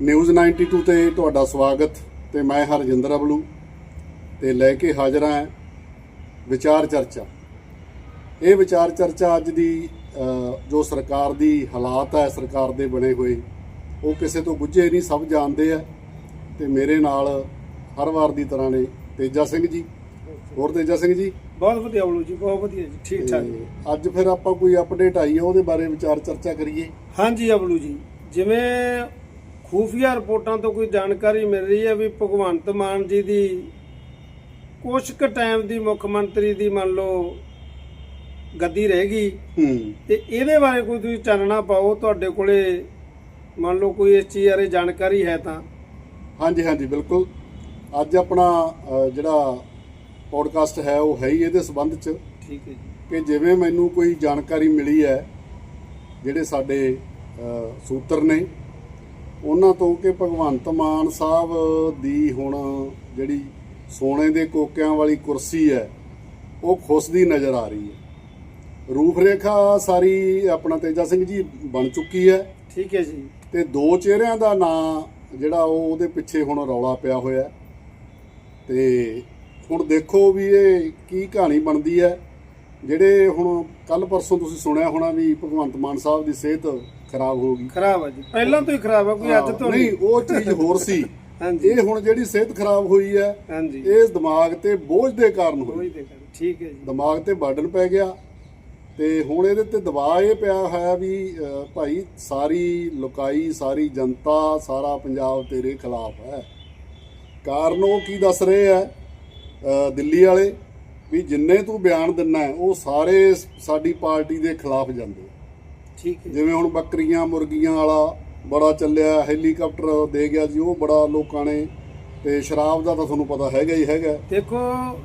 News 92 ਤੇ ਤੁਹਾਡਾ ਸਵਾਗਤ ਤੇ ਮੈਂ ਹਰਜਿੰਦਰ ਅਬਲੂ ਤੇ ਲੈ ਕੇ ਹਾਜ਼ਰ ਹਾਂ ਵਿਚਾਰ ਚਰਚਾ। ਇਹ ਵਿਚਾਰ ਚਰਚਾ ਅੱਜ ਦੀ ਜੋ ਸਰਕਾਰ ਦੀ ਹਾਲਾਤ ਹੈ ਸਰਕਾਰ ਦੇ ਬਣੇ ਹੋਏ ਉਹ ਕਿਸੇ ਤੋਂ ਗੁੱਝੇ ਨਹੀਂ ਸਭ ਜਾਣਦੇ ਆ ਤੇ ਮੇਰੇ ਨਾਲ ਹਰ ਵਾਰ ਦੀ ਤਰ੍ਹਾਂ ਨੇ ਤੇਜਾ ਸਿੰਘ ਜੀ। ਹੋਰ ਤੇਜਾ ਸਿੰਘ ਜੀ? ਬਹੁਤ ਵਧੀਆ ਬਲੂ ਜੀ ਬਹੁਤ ਵਧੀਆ ਜੀ ਠੀਕ ਠਾਕ ਅੱਜ ਫਿਰ ਆਪਾਂ ਕੋਈ ਅਪਡੇਟ ਆਈ ਹੈ ਉਹਦੇ ਬਾਰੇ ਵਿਚਾਰ ਚਰਚਾ ਕਰੀਏ। ਹਾਂਜੀ ਅਬਲੂ ਜੀ ਜਿਵੇਂ ਖੂਫੀਆ ਰਿਪੋਰਟਾਂ ਤੋਂ ਕੋਈ ਜਾਣਕਾਰੀ ਮਿਲ ਰਹੀ ਹੈ ਵੀ ਭਗਵੰਤ ਮਾਨ ਜੀ ਦੀ ਕੁਛ ਕੁ ਟਾਈਮ ਦੀ ਮੁੱਖ ਮੰਤਰੀ ਦੀ ਮੰਨ ਲਓ ਗੱਦੀ ਰਹਿ ਗਈ। ਹੂੰ। ਤੇ ਇਹਦੇ ਬਾਰੇ ਕੋਈ ਤੁਸੀਂ ਚਾਨਣਾ ਪਾਓ ਤੁਹਾਡੇ ਕੋਲੇ ਮੰਨ ਲਓ ਕੋਈ ਇਸ ਚੀਜ਼ ਬਾਰੇ ਜਾਣਕਾਰੀ ਹੈ ਤਾਂ। ਹਾਂਜੀ ਹਾਂਜੀ ਬਿਲਕੁਲ। ਅੱਜ ਆਪਣਾ ਜਿਹੜਾ ਪੋਡਕਾਸਟ ਹੈ ਉਹ ਹੈ ਹੀ ਇਹਦੇ ਸੰਬੰਧ ਚ। ਠੀਕ ਹੈ ਜੀ। ਕਿ ਜਿਵੇਂ ਮੈਨੂੰ ਕੋਈ ਜਾਣਕਾਰੀ ਮਿਲੀ ਹੈ ਜਿਹੜੇ ਸਾਡੇ ਸੂਤਰ ਨੇ ਉਹਨਾਂ ਤੋਂ ਕਿ ਭਗਵੰਤ ਮਾਨ ਸਾਹਿਬ ਦੀ ਹੁਣ ਜਿਹੜੀ ਸੋਨੇ ਦੇ ਕੋਕਿਆਂ ਵਾਲੀ ਕੁਰਸੀ ਹੈ ਉਹ ਖੁੱਸਦੀ ਨਜ਼ਰ ਆ ਰਹੀ ਹੈ। ਰੂਪ ਰੇਖਾ ਸਾਰੀ ਆਪਣਾ ਤੇਜਾ ਸਿੰਘ ਜੀ ਬਣ ਚੁੱਕੀ ਹੈ। ਠੀਕ ਹੈ ਜੀ। ਤੇ ਦੋ ਚਿਹਰਿਆਂ ਦਾ ਨਾਂ ਜਿਹੜਾ ਉਹ ਉਹਦੇ ਪਿੱਛੇ ਹੁਣ ਰੌਲਾ ਪਿਆ ਹੋਇਆ। ਤੇ ਹੁਣ ਦੇਖੋ ਵੀ ਇਹ ਕੀ ਕਹਾਣੀ ਬਣਦੀ ਹੈ। ਜਿਹੜੇ ਹੁਣ ਕੱਲ ਪਰਸੋਂ ਤੁਸੀਂ ਸੁਣਿਆ ਹੋਣਾ ਵੀ ਭਗਵੰਤ ਮਾਨ ਸਾਹਿਬ ਦੀ ਸਿਹਤ ਖਰਾਬ ਹੋ ਗਈ। ਖਰਾਬ ਹੈ ਜੀ। ਪਹਿਲਾਂ ਤੋਂ ਹੀ ਖਰਾਬ ਹੈ ਕੋਈ ਅੱਜ ਤੋਂ ਨਹੀਂ ਉਹ ਚੀਜ਼ ਹੋਰ ਸੀ। ਹਾਂਜੀ। ਇਹ ਹੁਣ ਜਿਹੜੀ ਸਿਹਤ ਖਰਾਬ ਹੋਈ ਹੈ ਹਾਂਜੀ। ਇਹ ਦਿਮਾਗ ਤੇ ਬੋਝ ਦੇ ਕਾਰਨ ਹੋਈ। ਠੀਕ ਹੈ ਜੀ। ਦਿਮਾਗ ਤੇ ਬਰਡਨ ਪੈ ਗਿਆ ਤੇ ਹੁਣ ਇਹਦੇ ਤੇ ਦਬਾਅ ਇਹ ਪਿਆ ਹੋਇਆ ਵੀ ਭਾਈ ਸਾਰੀ ਲੋਕਾਈ ਸਾਰੀ ਜਨਤਾ ਸਾਰਾ ਪੰਜਾਬ ਤੇਰੇ ਖਿਲਾਫ ਹੈ। ਕਾਰਨ ਉਹ ਕੀ ਦੱਸ ਰਹੇ ਆ ਦਿੱਲੀ ਵਾਲੇ ਵੀ ਜਿੰਨੇ ਤੂੰ ਬਿਆਨ ਦਿੰਨਾ ਉਹ ਸਾਰੇ ਸਾਡੀ ਪਾਰਟੀ ਦੇ ਖਿਲਾਫ ਜਾਂਦੇ ਠੀਕ ਹੈ। ਜਿਵੇਂ ਹੁਣ ਬੱਕਰੀਆਂ ਮੁਰਗੀਆਂ ਵਾਲਾ ਬੜਾ ਚੱਲਿਆ ਹੈਲੀਕਾਪਟਰ ਦੇ ਗਿਆ ਜੀ ਉਹ ਬੜਾ ਲੋਕਾਂ ਨੇ ਤੇ ਸ਼ਰਾਬ ਦਾ ਤਾਂ ਤੁਹਾਨੂੰ ਪਤਾ ਹੈਗਾ ਹੀ ਹੈਗਾ ਦੇਖੋ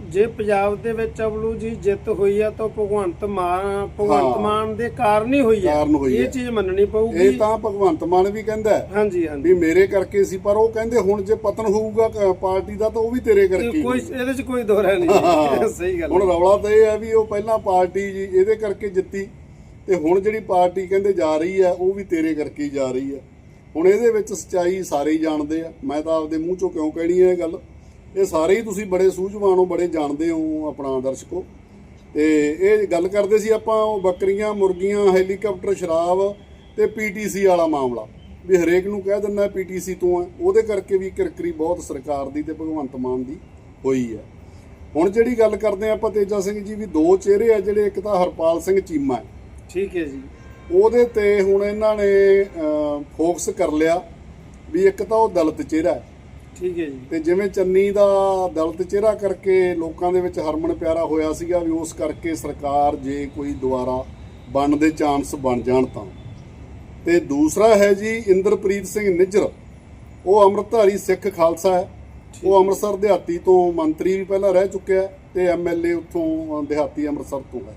ਜੇ ਪੰਜਾਬ ਦੇ ਵਿੱਚ ਅਬਲੂ ਜੀ ਜਿੱਤ ਹੋਈ ਆ ਤਾਂ ਭਗਵੰਤ ਮਾਨ ਭਗਵੰਤ। ਮਾਨ ਦੇ ਕਾਰਨ ਹੀ ਹੋਈ ਕਾਰਨ ਹੋਈ ਇਹ। ਚੀਜ਼ ਮੰਨਣੀ ਇਹ ਪਊਗੀ ਤਾਂ ਭਗਵੰਤ ਮਾਨ ਵੀ ਕਹਿੰਦਾ ਹੈ ਹਾਂਜੀ ਹਾਂਜੀ ਵੀ ਮੇਰੇ ਕਰਕੇ ਸੀ ਪਰ ਉਹ ਕਹਿੰਦੇ ਹੁਣ ਜੇ ਪਤਨ ਹੋਊਗਾ ਕ- ਪਾਰਟੀ ਦਾ ਤਾਂ ਉਹ ਵੀ ਤੇਰੇ ਕਰਕੇ ਇਹ ਹੀ ਕੋਈ। ਇਹਦੇ 'ਚ ਕੋਈ ਦੋਰਾ ਹਾਂ। ਨਹੀਂ ਸਹੀ ਗੱਲ ਹੁਣ ਹੈ। ਰੌਲਾ ਤਾਂ ਇਹ ਹੈ ਵੀ ਉਹ ਪਹਿਲਾਂ ਪਾਰਟੀ ਜੀ ਇਹਦੇ ਕਰਕੇ ਜਿੱਤੀ ਤੇ ਹੁਣ ਜਿਹੜੀ ਪਾਰਟੀ ਕਹਿੰਦੇ ਜਾ ਰਹੀ ਹੈ, ਉਹ ਵੀ ਤੇਰੇ ਕਰਕੇ ਹੀ ਜਾ ਰਹੀ ਹੈ। ਹੁਣ ਇਹਦੇ ਵਿੱਚ ਸਚਾਈ ਸਾਰੇ ਹੀ ਜਾਣਦੇ ਆ। ਮੈਂ ਤਾਂ ਆਪਦੇ ਮੂੰਹ ਚੋਂ ਕਿਉਂ ਕਹਿਣੀ ਹੈ ਇਹ ਗੱਲ? ਇਹ ਸਾਰੇ ਹੀ ਤੁਸੀਂ ਬੜੇ ਸੂਝਵਾਨ ਹੋ, ਬੜੇ ਜਾਣਦੇ ਹੋ, ਆਪਣਾ ਦਰਸ਼ਕੋ। ਤੇ ਇਹ ਗੱਲ ਕਰਦੇ ਸੀ ਆਪਾਂ ਉਹ ਬੱਕਰੀਆਂ, ਮੁਰਗੀਆਂ, ਹੈਲੀਕਾਪਟਰ, ਸ਼ਰਾਬ ਤੇ ਪੀਟੀਸੀ ਵਾਲਾ ਮਾਮਲਾ। ਵੀ ਹਰੇਕ ਨੂੰ ਕਹਿ ਦਿੰਦਾ ਪੀਟੀਸੀ ਤੋਂ ਹੈ। ਉਹਦੇ ਕਰਕੇ ਵੀ ਕਿਰਕਰੀ ਬਹੁਤ ਸਰਕਾਰ ਦੀ ਤੇ ਭਗਵੰਤ ਮਾਨ ਦੀ ਹੋਈ ਹੈ। ਹੁਣ ਜਿਹੜੀ ਗੱਲ ਕਰਦੇ ਆ ਆਪਾਂ ਤੇਜਾ ਸਿੰਘ ਜੀ, ਵੀ ਦੋ ਚਿਹਰੇ ਆ ਜਿਹੜੇ, ਇੱਕ ਤਾਂ ਹਰਪਾਲ ਸਿੰਘ ਚੀਮਾ ਹੈ। ਠੀਕ ਹੈ ਜੀ। ਉਹਦੇ ਤੇ ਹੁਣ ਇਹਨਾਂ ਨੇ ਫੋਕਸ ਕਰ ਲਿਆ ਵੀ ਇੱਕ ਤਾਂ ਉਹ ਦਲਿਤ ਚਿਹਰਾ ਹੈ। ਠੀਕ ਹੈ ਜੀ। ਤੇ ਜਿਵੇਂ ਚੰਨੀ ਦਾ ਦਲਿਤ ਚਿਹਰਾ ਕਰਕੇ ਲੋਕਾਂ ਦੇ ਵਿੱਚ ਹਰਮਨ ਪਿਆਰਾ ਹੋਇਆ ਸੀਗਾ ਵੀ ਉਸ ਕਰਕੇ ਸਰਕਾਰ ਜੇ ਕੋਈ ਦੁਬਾਰਾ ਬਣਨ ਦੇ ਚਾਂਸ ਬਣ ਜਾਣ ਤਾਂ। ਤੇ ਦੂਸਰਾ ਹੈ ਜੀ ਇੰਦਰਪ੍ਰੀਤ ਸਿੰਘ ਨਿੱਜਰ। ਉਹ ਅੰਮ੍ਰਿਤਧਾਰੀ ਸਿੱਖ ਖਾਲਸਾ ਹੈ। ਉਹ ਅੰਮ੍ਰਿਤਸਰ ਦਿਹਾਤੀ ਤੋਂ ਮੰਤਰੀ ਵੀ ਪਹਿਲਾਂ ਰਹਿ ਚੁੱਕਿਆ ਤੇ ਐਮਐਲਏ ਉੱਥੋਂ ਦਿਹਾਤੀ ਅੰਮ੍ਰਿਤਸਰ ਤੋਂ ਹੈ।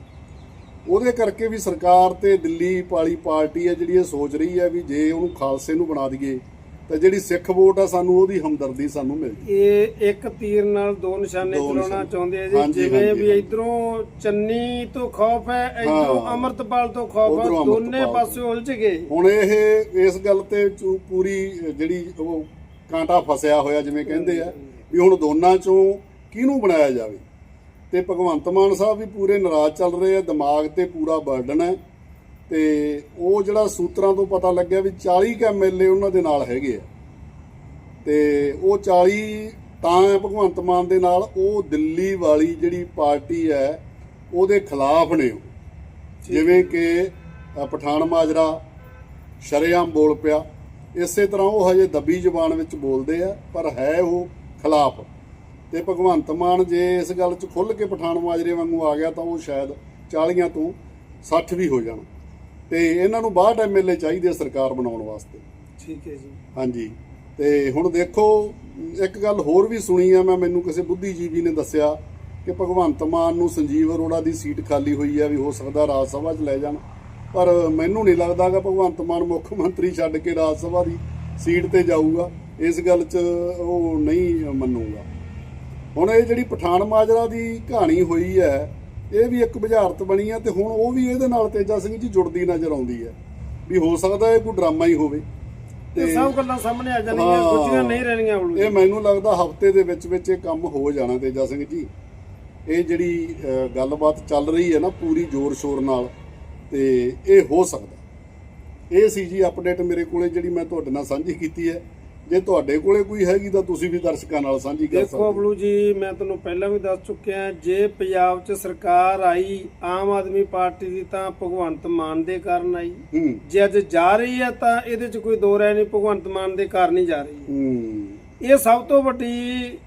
ਉਹਦੇ ਕਰਕੇ ਵੀ ਸਰਕਾਰ ਤੇ ਦਿੱਲੀ ਪਾਲੀ ਪਾਰਟੀ ਹੈ ਜਿਹੜੀ ਇਹ ਸੋਚ ਰਹੀ ਹੈ ਵੀ ਜੇ ਉਹਨੂੰ ਖਾਲਸੇ ਨੂੰ ਬਣਾ ਦਈਏ ਤਾਂ ਜਿਹੜੀ ਸਿੱਖ ਵੋਟ ਆ ਸਾਨੂੰ ਉਹਦੀ ਹਮਦਰਦੀ ਸਾਨੂੰ ਮਿਲ ਜੇ ਇਹ ਇੱਕ ਤੀਰ ਨਾਲ ਦੋ ਨਿਸ਼ਾਨੇ ਚਲਾਉਣਾ। ਚਾਹੁੰਦੇ ਆ ਜੀ ਜਿਵੇਂ ਵੀ। ਇਧਰੋਂ ਚੰਨੀ ਤੋਂ ਖੌਫ ਹੈ ਇਧਰੋਂ। ਅਮਰਤਪਾਲ ਤੋਂ ਖੌਫ ਹੈ ਦੋਨੇ ਪਾਸੇ ਉਲਝ ਗਏ ਹੁਣ ਇਹ ਇਸ ਗੱਲ ਤੇ ਪੂਰੀ ਜਿਹੜੀ ਉਹ ਕਾਂਟਾ ਫਸਿਆ ਹੋਇਆ ਜਿਵੇਂ ਕਹਿੰਦੇ ਆ ਵੀ ਹੁਣ ਦੋਨਾਂ ਚੋਂ ਕਿਹਨੂੰ ਬਣਾਇਆ ਜਾਵੇ ਤੇ ਭਗਵੰਤ ਮਾਨ ਸਾਹਿਬ ਵੀ ਪੂਰੇ ਨਾਰਾਜ਼ ਚੱਲ ਰਹੇ ਆ ਦਿਮਾਗ ਤੇ ਪੂਰਾ ਬਰਡਨ ਹੈ ਤੇ ਉਹ ਜਿਹੜਾ ਸੂਤਰਾਂ ਤੋਂ ਪਤਾ ਲੱਗਿਆ ਵੀ 40 ਕ ਐਮਐਲਏ ਉਹਨਾਂ ਦੇ ਨਾਲ ਹੈਗੇ ਆ। ਤੇ ਉਹ 40 ਤਾਂ ਭਗਵੰਤ ਮਾਨ ਦੇ ਨਾਲ ਉਹ ਦਿੱਲੀ ਵਾਲੀ ਜਿਹੜੀ ਪਾਰਟੀ ਹੈ ਉਹਦੇ ਖਿਲਾਫ ਨੇ ਜਿਵੇਂ ਕਿ ਪਠਾਨ ਮਾਜਰਾ ਸ਼ਰੇਆਮ ਬੋਲ ਪਿਆ। ਇਸੇ ਤਰ੍ਹਾਂ ਉਹ ਹਜੇ ਦੱਬੀ ਜ਼ੁਬਾਨ ਵਿੱਚ ਬੋਲਦੇ ਆ ਪਰ ਹੈ ਉਹ ਖਿਲਾਫ। ਤੇ ਭਗਵੰਤ ਮਾਨ ਜੇ ਇਸ ਗੱਲ 'ਚ ਖੁੱਲ ਕੇ ਪਠਾਨ ਮਾਜਰੇ ਵਾਂਗੂ ਆ ਗਿਆ ਤਾਂ ਉਹ ਸ਼ਾਇਦ 40 ਤੋਂ 60 ਵੀ ਹੋ ਜਾਣ। ਤੇ ਇਹਨਾਂ ਨੂੰ 62 ਐਮਐਲਏ ਚਾਹੀਦੇ ਸਰਕਾਰ ਬਣਾਉਣ ਵਾਸਤੇ। ਠੀਕ ਹੈ ਜੀ। ਹਾਂਜੀ। ਤੇ ਹੁਣ ਦੇਖੋ ਇੱਕ ਗੱਲ ਹੋਰ ਵੀ ਸੁਣੀ ਆ ਮੈਂ ਮੈਨੂੰ ਕਿਸੇ ਬੁੱਧੀਜੀਵੀ ਨੇ ਦੱਸਿਆ ਕਿ ਭਗਵੰਤ ਮਾਨ ਨੂੰ ਸੰਜੀਵ ਅਰੋੜਾ ਦੀ ਸੀਟ ਖਾਲੀ ਹੋਈ ਆ ਵੀ ਹੋ ਸਕਦਾ ਰਾਜ ਸਭਾ 'ਚ ਲੈ ਜਾਣ। ਪਰ ਮੈਨੂੰ ਨਹੀਂ ਲੱਗਦਾ ਕਿ ਭਗਵੰਤ ਮਾਨ ਮੁੱਖ ਮੰਤਰੀ ਛੱਡ ਕੇ ਰਾਜ ਸਭਾ ਦੀ ਸੀਟ ਤੇ ਜਾਊਗਾ। ਇਸ ਗੱਲ 'ਚ ਉਹ ਨਹੀਂ ਮੰਨੂਗਾ। ਹੁਣ ਇਹ ਜਿਹੜੀ ਪਠਾਨ ਮਾਜਰਾ ਦੀ ਕਹਾਣੀ ਹੋਈ ਹੈ ਇਹ ਵੀ ਇੱਕ ਬੁਝਾਰਤ ਬਣੀ ਆ ਤੇ ਹੁਣ ਉਹ ਵੀ ਇਹਦੇ ਨਾਲ ਤੇਜਾ ਸਿੰਘ ਜੀ ਜੁੜਦੀ ਨਜ਼ਰ ਆਉਂਦੀ ਹੈ ਵੀ ਹੋ ਸਕਦਾ ਇਹ ਕੋਈ ਡਰਾਮਾ ਹੀ ਹੋਵੇ। ਇਹ ਸਭ ਗੱਲਾਂ ਸਾਹਮਣੇ ਆ ਜਾਣਗੀਆਂ ਹਾਂ। ਗੁੱਝੀਆਂ ਨਹੀਂ ਰਹਿਣੀਆਂ ਉਲੂ ਇਹ ਮੈਨੂੰ ਲੱਗਦਾ ਹਫ਼ਤੇ ਦੇ ਵਿੱਚ ਵਿੱਚ ਇਹ ਕੰਮ ਹੋ ਜਾਣਾ ਤੇਜਾ ਸਿੰਘ ਜੀ। ਇਹ ਜਿਹੜੀ ਗੱਲਬਾਤ ਚੱਲ ਰਹੀ ਹੈ ਨਾ ਪੂਰੀ ਜ਼ੋਰ ਸ਼ੋਰ ਨਾਲ ਤੇ ਇਹ ਹੋ ਸਕਦਾ। ਇਹ ਸੀ ਜੀ ਅਪਡੇਟ ਮੇਰੇ ਕੋਲੇ ਜਿਹੜੀ ਮੈਂ ਤੁਹਾਡੇ ਨਾਲ ਸਾਂਝੀ ਕੀਤੀ ਹੈ। ਜੇ ਤੁਹਾਡੇ ਕੋਲੇ ਕੋਈ ਹੈਗੀ ਤਾਂ ਤੁਸੀਂ ਵੀ ਦਰਸ਼ਕਾਂ ਨਾਲ ਸਾਂਝੀ ਕਰ ਦੇਖੋ ਸਕਦੇ ਹੋ। ਬਲੂ ਜੀ ਮੈਂ ਤੁਹਾਨੂੰ ਪਹਿਲਾਂ ਵੀ ਦੱਸ ਚੁੱਕਿਆ ਜੇ ਪੰਜਾਬ 'ਚ ਸਰਕਾਰ ਆਈ ਆਮ ਆਦਮੀ ਪਾਰਟੀ ਦੀ ਤਾਂ ਭਗਵੰਤ ਮਾਨ ਦੇ ਕਾਰਨ ਆਈ। ਹੂੰ। ਜੇ ਅੱਜ ਜਾ ਰਹੀ ਹੈ ਤਾਂ ਇਹਦੇ 'ਚ ਕੋਈ ਦੋ ਰਾਏ ਨਹੀਂ ਭਗਵੰਤ ਮਾਨ ਦੇ ਕਾਰਨ ਹੀ ਜਾ ਰਹੀ ਹੈ। ਹੂੰ। ਇਹ ਸਭ ਤੋਂ ਵੱਡੀ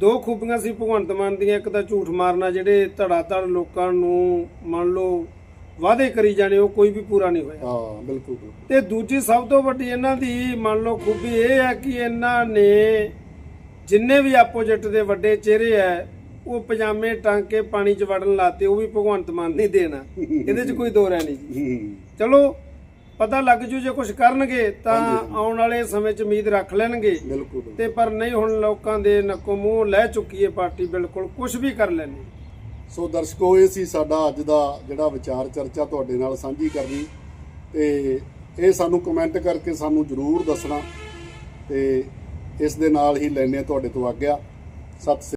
ਦੋ ਖੂਬੀਆਂ ਸੀ ਭਗਵੰਤ ਮਾਨ ਦੀਆਂ ਇੱਕ ਤਾਂ ਝੂਠ ਮਾਰਨਾ ਜਿਹੜੇ ਧੜਾ ਧੜ ਲੋਕਾਂ ਨੂੰ ਮੰਨ ਲਓ ਵਾਅਦੇ ਕਰੀ ਜਾਣੇ ਉਹ ਕੋਈ ਵੀ ਪੂਰਾ ਨਹੀਂ ਹੋਇਆ। ਹਾਂ ਬਿਲਕੁਲ ਬਿਲਕੁਲ। ਤੇ ਦੂਜੀ ਸਭ ਤੋਂ ਵੱਡੀ ਇਹਨਾਂ ਦੀ ਮੰਨ ਲਓ ਖੂਬੀ ਇਹ ਹੈ ਕਿ ਇਹਨਾਂ ਨੇ ਜਿੰਨੇ ਵੀ ਆਪੋਜੀਟ ਦੇ ਵੱਡੇ ਚਿਹਰੇ ਐ ਉਹ ਪਜਾਮੇ ਟੰਗ ਕੇ ਪਾਣੀ 'ਚ ਵੜਨ ਲਾਤੇ ਉਹ ਵੀ ਭਗਵੰਤ ਮਾਨ ਨਹੀਂ ਦੇਣਾ। ਇਹਦੇ 'ਚ ਕੋਈ ਦੋ ਰਹਿ ਨਹੀਂ ਜੀ। ਚਲੋ ਪਤਾ ਲੱਗ ਜੂ ਜੇ ਕੁਝ ਕਰਨਗੇ ਤਾਂ ਆਉਣ ਵਾਲੇ ਸਮੇਂ 'ਚ ਉਮੀਦ ਰੱਖ ਲੈਣਗੇ। ਬਿਲਕੁਲ ਬਿਲਕੁਲ। ਤੇ ਪਰ ਨਹੀਂ ਹੁਣ ਲੋਕਾਂ ਦੇ ਨੱਕੋ ਮੂੰਹ ਲੈ ਚੁੱਕੀ ਹੈ ਪਾਰਟੀ ਬਿਲਕੁਲ ਕੁਝ ਵੀ ਕਰ ਲੈਣੀ ਸੋ ਦਰਸ਼ਕੋ, ਇਹ ਸੀ ਸਾਡਾ ਅੱਜ ਦਾ ਜਿਹੜਾ ਵਿਚਾਰ ਚਰਚਾ ਤੁਹਾਡੇ ਨਾਲ ਸਾਂਝੀ ਕਰਨੀ। ਤੇ ਇਹ ਸਾਨੂੰ ਕਮੈਂਟ ਕਰਕੇ ਸਾਨੂੰ ਜਰੂਰ ਦੱਸਣਾ ਤੇ ਇਸ ਦੇ ਨਾਲ ਹੀ ਲੈਣੇ ਤੁਹਾਡੇ ਤੋਂ ਆਗਿਆ। ਸਤਿ ਸ੍ਰੀ